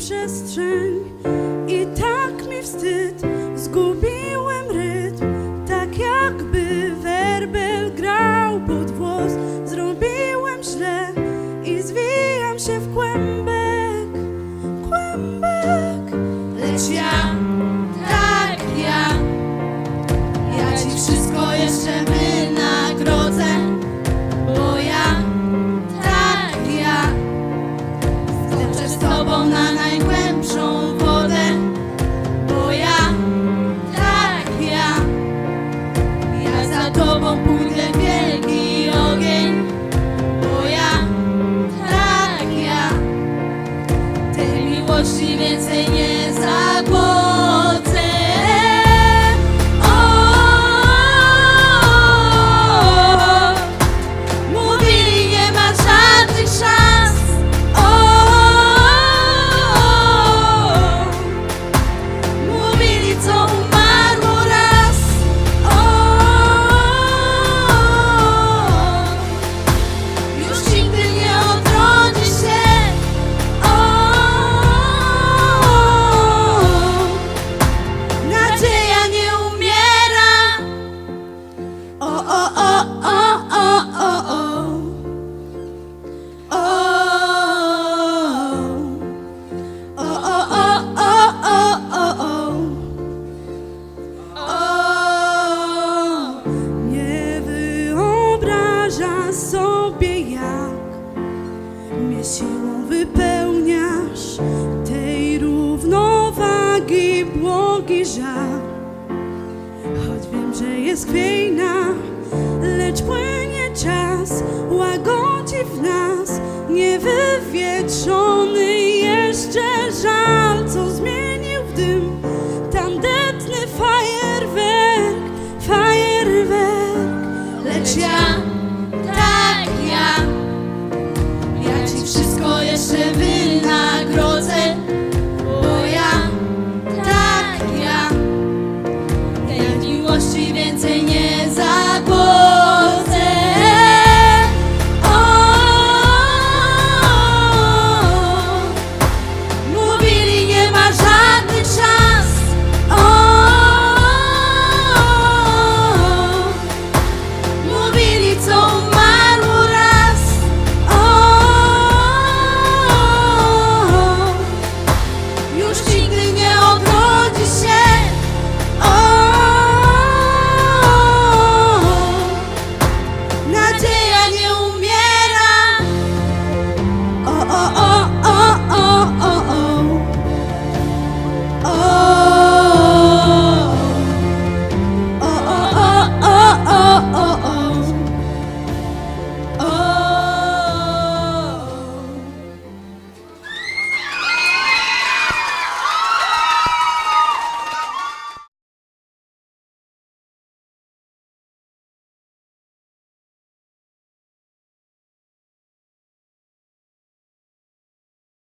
przestrzeń i tak mi wstyd, zgubiłem rytm, tak jakby werbel grał. suis bien Seigneur. sobie jak mnie siłą wypełniasz tej równowagi błogi żal. Choć wiem, że jest chwiejna Yeah.